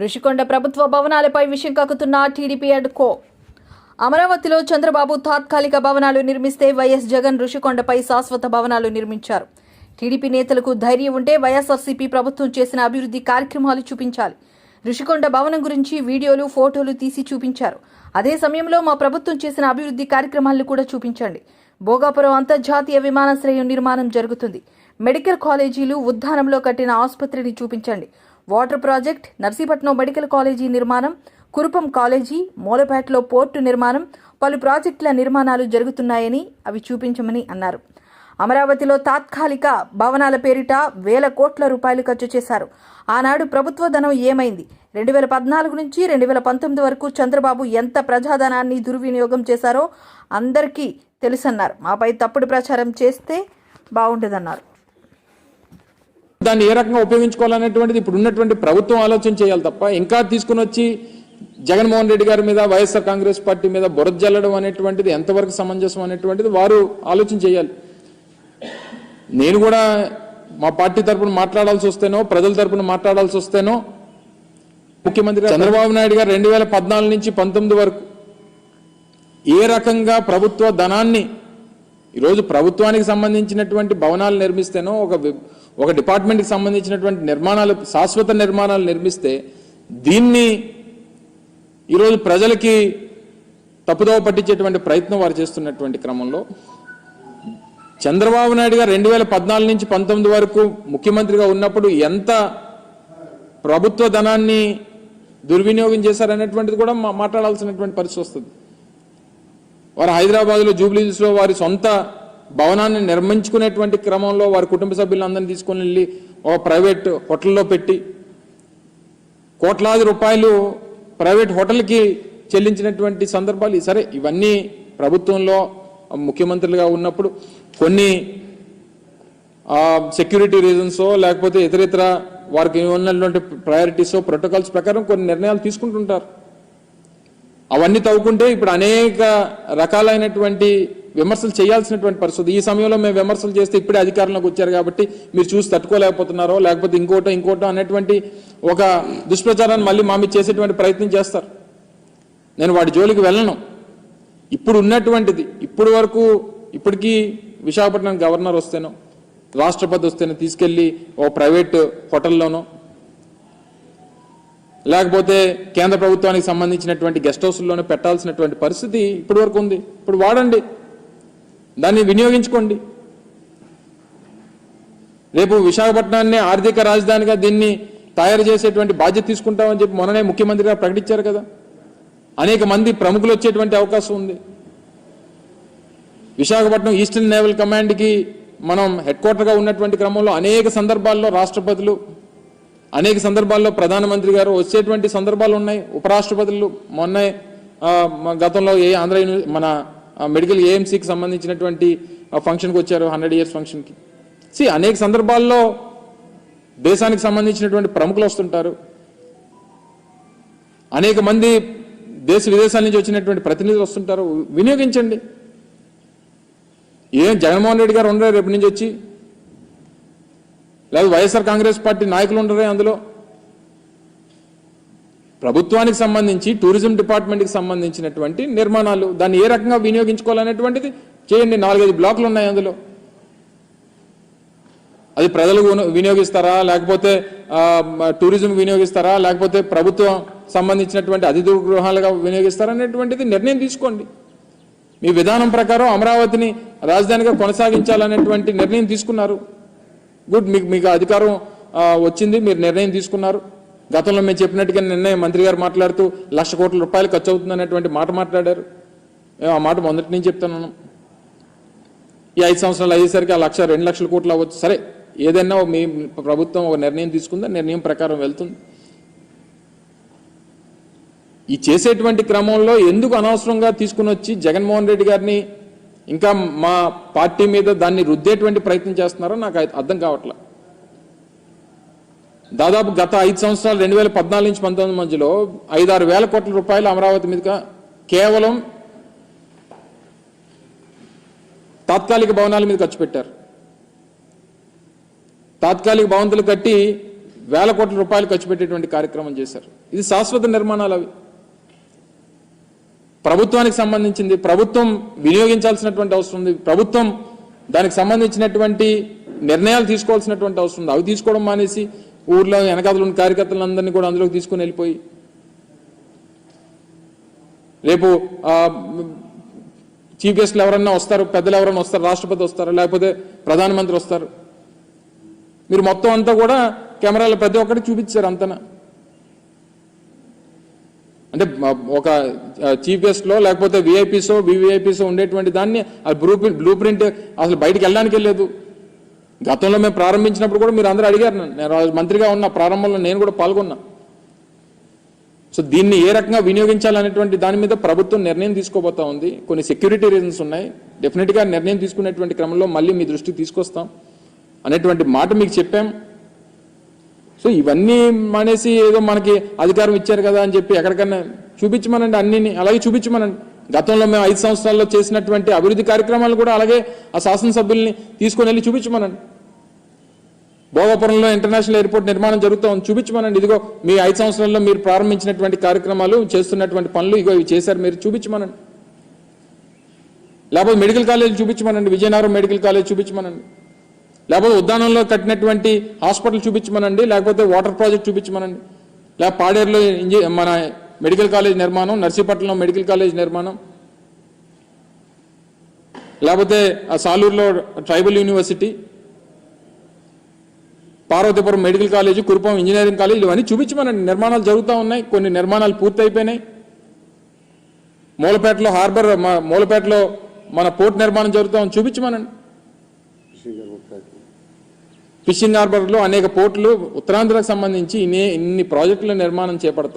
ఋషికొండ ప్రభుత్వ భవనాలపై విషయం కక్కుతున్న TDP and co. అమరావతిలో చంద్రబాబు తాత్కాలిక భవనాలు నిర్మిస్తే వైఎస్ జగన్ ఋషికొండపై శాశ్వత భవనాలు నిర్మించారు. టీడీపీ నేతలకు ధైర్యం ఉంటే వైఎస్ఆర్సీపీ ప్రభుత్వం చేసిన అభివృద్ధి కార్యక్రమాలు చూపించాలి. ఋషికొండ భవనం గురించి వీడియోలు ఫోటోలు తీసి చూపించారు. అదే సమయంలో మా ప్రభుత్వం చేసిన అభివృద్ధి కార్యక్రమాలను కూడా చూపించండి. భోగాపురం అంతర్జాతీయ విమానాశ్రయం నిర్మాణం జరుగుతుంది. మెడికల్ కాలేజీలు ఉద్దానంలో కట్టిన ఆసుపత్రిని చూపించండి. Water project Narsipatnam medical college నిర్మాణం కురుపం కాలేజీ మూలపేటలో పోర్టు నిర్మాణం పలు ప్రాజెక్టుల నిర్మాణాలు జరుగుతున్నాయని అవి చూపించమని అన్నారు. అమరావతిలో తాత్కాలిక భవనాల పేరిట వేల కోట్ల రూపాయలు ఖర్చు చేశారు. ఆనాడు ప్రభుత్వ ధనం ఏమైంది? రెండు వేల పద్నాలుగు నుంచి రెండు వేల పంతొమ్మిది వరకు చంద్రబాబు ఎంత ప్రజాధనాన్ని దుర్వినియోగం చేశారో అందరికీ తెలుసన్నారు. మాపై తప్పుడు ప్రచారం చేస్తే బాగుంటుందన్నారు దాన్ని ఏ రకంగా ఉపయోగించుకోవాలనేటువంటిది ఇప్పుడు ఉన్నటువంటి ప్రభుత్వం ఆలోచన చేయాలి తప్ప ఇంకా తీసుకుని వచ్చి జగన్మోహన్ రెడ్డి గారి మీద వైఎస్ఆర్ కాంగ్రెస్ పార్టీ మీద బురద జల్లడం అనేటువంటిది ఎంతవరకు సమంజసం అనేటువంటిది వారు ఆలోచన చేయాలి. నేను కూడా మా పార్టీ తరపున మాట్లాడాల్సి వస్తేనో ప్రజల తరపున మాట్లాడాల్సి వస్తేనో ముఖ్యమంత్రి చంద్రబాబు నాయుడు గారు రెండు వేల పద్నాలుగు నుంచి పంతొమ్మిది వరకు ఏ రకంగా ప్రభుత్వ ధనాన్ని ఈరోజు ప్రభుత్వానికి సంబంధించినటువంటి భవనాలు నిర్మిస్తేనో ఒక ఒక డిపార్ట్మెంట్కి సంబంధించినటువంటి నిర్మాణాలు శాశ్వత నిర్మాణాలు నిర్మిస్తే దీన్ని ఈరోజు ప్రజలకి తప్పుదోవ పట్టించేటువంటి ప్రయత్నం వారు చేస్తున్నటువంటి క్రమంలో చంద్రబాబు నాయుడు గారు రెండు వేల పద్నాలుగు నుంచి పంతొమ్మిది వరకు ముఖ్యమంత్రిగా ఉన్నప్పుడు ఎంత ప్రభుత్వ ధనాన్ని దుర్వినియోగం చేశారనేటువంటిది కూడా మా- మాట్లాడాల్సినటువంటి పరిస్థితి వస్తుంది. వారు హైదరాబాద్లో జూబ్లీస్లో వారి సొంత భవనాన్ని నిర్మించుకునేటువంటి క్రమంలో వారి కుటుంబ సభ్యులందరినీ తీసుకొని వెళ్ళి ఒక ప్రైవేట్ హోటల్లో పెట్టి కోట్లాది రూపాయలు ప్రైవేట్ హోటల్కి చెల్లించినటువంటి సందర్భాలు సరే ఇవన్నీ ప్రభుత్వంలో ముఖ్యమంత్రులుగా ఉన్నప్పుడు కొన్ని సెక్యూరిటీ రీజన్సో లేకపోతే ఇతరితర వారికి ఉన్నటువంటి ప్రయారిటీసో ప్రోటోకాల్స్ ప్రకారం కొన్ని నిర్ణయాలు తీసుకుంటుంటారు. అవన్నీ తవ్వుకుంటే ఇప్పుడు అనేక రకాలైనటువంటి విమర్శలు చేయాల్సినటువంటి పరిస్థితి. ఈ సమయంలో మేము విమర్శలు చేస్తే ఇప్పుడే అధికారంలోకి వచ్చారు కాబట్టి మీరు చూసి తట్టుకోలేకపోతున్నారో లేకపోతే ఇంకోటో ఇంకోటో అనేటువంటి ఒక దుష్ప్రచారాన్ని మళ్ళీ మా మీద చేసేటువంటి ప్రయత్నం చేస్తారు. నేను వాడి జోలికి వెళ్ళను. ఇప్పుడు ఉన్నటువంటిది ఇప్పుడు వరకు ఇప్పటికీ విశాఖపట్నం గవర్నర్ వస్తేనో రాష్ట్రపతి వస్తేనో తీసుకెళ్ళి ఓ ప్రైవేట్ హోటల్లోనో లేకపోతే కేంద్ర ప్రభుత్వానికి సంబంధించినటువంటి గెస్ట్ హౌస్లోనే పెట్టాల్సినటువంటి పరిస్థితి ఇప్పటి వరకు ఉంది. ఇప్పుడు వాడండి. దాన్ని వినియోగించుకోండి. రేపు విశాఖపట్నాన్ని ఆర్థిక రాజధానిగా దీన్ని తయారు చేసేటువంటి బాధ్యత తీసుకుంటామని చెప్పి మొన్ననే ముఖ్యమంత్రి గారు ప్రకటించారు కదా. అనేక మంది ప్రముఖులు వచ్చేటువంటి అవకాశం ఉంది. విశాఖపట్నం ఈస్టర్న్ నేవల్ కమాండ్కి మనం హెడ్ క్వార్టర్గా ఉన్నటువంటి క్రమంలో అనేక సందర్భాల్లో రాష్ట్రపతులు అనేక సందర్భాల్లో ప్రధానమంత్రి గారు వచ్చేటువంటి సందర్భాలు ఉన్నాయి. ఉపరాష్ట్రపతులు మొన్న గతంలో ఏ ఆంధ్ర మన మెడికల్ ఏఎంసీకి సంబంధించినటువంటి ఫంక్షన్కి వచ్చారు హండ్రెడ్ ఇయర్స్ ఫంక్షన్కి. సి అనేక సందర్భాల్లో దేశానికి సంబంధించినటువంటి ప్రముఖులు వస్తుంటారు. అనేక మంది దేశ విదేశాల నుంచి వచ్చినటువంటి ప్రతినిధులు వస్తుంటారు. వినియోగించండి. ఏం జగన్మోహన్ రెడ్డి గారు ఉండరు రేపు నుంచి వచ్చి. లేదా వైఎస్ఆర్ కాంగ్రెస్ పార్టీ నాయకులు ఉండరే అందులో? ప్రభుత్వానికి సంబంధించి టూరిజం డిపార్ట్మెంట్కి సంబంధించినటువంటి నిర్మాణాలు దాన్ని ఏ రకంగా వినియోగించుకోవాలనేటువంటిది చేయండి. నాలుగైదు బ్లాక్లు ఉన్నాయి అందులో. అది ప్రజలకు వినియోగిస్తారా? లేకపోతే టూరిజం వినియోగిస్తారా? లేకపోతే ప్రభుత్వం సంబంధించినటువంటి అతిథి గృహాలుగా వినియోగిస్తారా అనేటువంటిది నిర్ణయం తీసుకోండి. మీ విధానం ప్రకారం అమరావతిని రాజధానిగా కొనసాగించాలనేటువంటి నిర్ణయం తీసుకున్నారు. గుడ్ మీకు మీకు అధికారం వచ్చింది మీరు నిర్ణయం తీసుకున్నారు. గతంలో మేము చెప్పినట్టుగా నిర్ణయం మంత్రి గారు మాట్లాడుతూ లక్ష కోట్ల రూపాయలు ఖర్చు అవుతుంది అనేటువంటి మాట మాట్లాడారు. మేము ఆ మాట మొదటి నుంచి చెప్తున్నాను ఈ ఐదు సంవత్సరాలు అయ్యేసరికి ఆ లక్ష రెండు లక్షల కోట్లు అవ్వచ్చు. సరే ఏదైనా మీ ప్రభుత్వం ఒక నిర్ణయం తీసుకుందా? నిర్ణయం ప్రకారం వెళ్తుంది. ఈ చేసేటువంటి క్రమంలో ఎందుకు అనవసరంగా తీసుకుని వచ్చి జగన్మోహన్ రెడ్డి గారిని ఇంకా మా పార్టీ మీద దాన్ని రుద్దేటువంటి ప్రయత్నం చేస్తున్నారో నాకు అర్థం కావట్లే. దాదాపు గత ఐదు సంవత్సరాలు రెండు వేల పద్నాలుగు నుంచి పంతొమ్మిది మధ్యలో ఐదారు వేల కోట్ల రూపాయలు అమరావతి మీదుగా కేవలం తాత్కాలిక భవనాల మీద ఖర్చు పెట్టారు. తాత్కాలిక భవంతులు కట్టి వేల కోట్ల రూపాయలు ఖర్చు పెట్టేటువంటి కార్యక్రమం చేశారు. ఇది శాశ్వత నిర్మాణాలు అవి. ప్రభుత్వానికి సంబంధించింది ప్రభుత్వం వినియోగించాల్సినటువంటి అవసరం ఉంది. ప్రభుత్వం దానికి సంబంధించినటువంటి నిర్ణయాలు తీసుకోవాల్సినటువంటి అవసరం ఉంది. అవి తీసుకోవడం మానేసి ఊర్లో వెనకాతలు ఉన్న కార్యకర్తలందరినీ కూడా అందులోకి తీసుకుని వెళ్ళిపోయి రేపు చీఫ్ గెస్ట్లు ఎవరన్నా వస్తారు పెద్దలు ఎవరన్నా వస్తారు రాష్ట్రపతి వస్తారు లేకపోతే ప్రధానమంత్రి వస్తారు. మీరు మొత్తం అంతా కూడా కెమెరాలు ప్రతి ఒక్కటి చూపించారు అంతనా? అంటే ఒక చీఫ్ గెస్ట్లో లేకపోతే విఐపీసో వివిఐపీసో ఉండేటువంటి దాన్ని ఆ బ్లూ బ్లూ ప్రింట్ అసలు బయటికి వెళ్ళడానికి లేదు. గతంలో మేము ప్రారంభించినప్పుడు కూడా మీరు అందరూ అడిగారు నన్ను. నేను మంత్రిగా ఉన్న ప్రారంభంలో నేను కూడా పాల్గొన్నా. సో దీన్ని ఏ రకంగా వినియోగించాలనేటువంటి దాని మీద ప్రభుత్వం నిర్ణయం తీసుకోబోతా ఉంది. కొన్ని సెక్యూరిటీ రీజన్స్ ఉన్నాయి. డెఫినెట్గా నిర్ణయం తీసుకునేటువంటి క్రమంలో మళ్ళీ మీ దృష్టికి తీసుకొస్తాం. అనేటువంటి మాట మీకు చెప్పాం. సో ఇవన్నీ మానేసి ఏదో మనకి అధికారం ఇచ్చారు కదా అని చెప్పి ఎక్కడికన్నా చూపించమనండి అన్నిని అలాగే చూపించమనండి. గతంలో మేము ఐదు సంవత్సరాల్లో చేసినటువంటి అభివృద్ధి కార్యక్రమాలు కూడా అలాగే ఆ శాసనసభ్యుల్ని తీసుకొని వెళ్ళి చూపించమనండి. భోగపురంలో ఇంటర్నేషనల్ ఎయిర్పోర్ట్ నిర్మాణం జరుగుతూ ఉంది చూపించమనండి. ఇదిగో మీ ఐదు సంవత్సరాల్లో మీరు ప్రారంభించినటువంటి కార్యక్రమాలు చేస్తున్నటువంటి పనులు ఇగో ఇవి చేశారు మీరు చూపించమనండి. లేకపోతే మెడికల్ కాలేజ్ చూపించమనండి విజయనగరం మెడికల్ కాలేజ్ చూపించమనండి. లేకపోతే ఉద్యానంలో కట్టినటువంటి హాస్పిటల్ చూపించమనండి లేకపోతే వాటర్ ప్రాజెక్ట్ చూపించమనండి. లేకపోతే పాడేరులో మన మెడికల్ కాలేజ్ నిర్మాణం నర్సీపట్నంలో మెడికల్ కాలేజ్ నిర్మాణం. లేకపోతే సాలూరులో tribal university Parvathipuram medical college Kurupam engineering college ఇవన్నీ చూపించమనండి. నిర్మాణాలు జరుగుతూ ఉన్నాయి కొన్ని నిర్మాణాలు పూర్తయిపోయినాయి. మూలపేటలో హార్బర్ మూలపేటలో మన పోర్ట్ నిర్మాణం జరుగుతూ ఉంది చూపించమనండి. ఫిషింగ్ హార్బర్లో అనేక పోర్టులు ఉత్తరాంధ్రకు సంబంధించి ఇన్ని ఇన్ని ప్రాజెక్టుల నిర్మాణం చేపడతాం.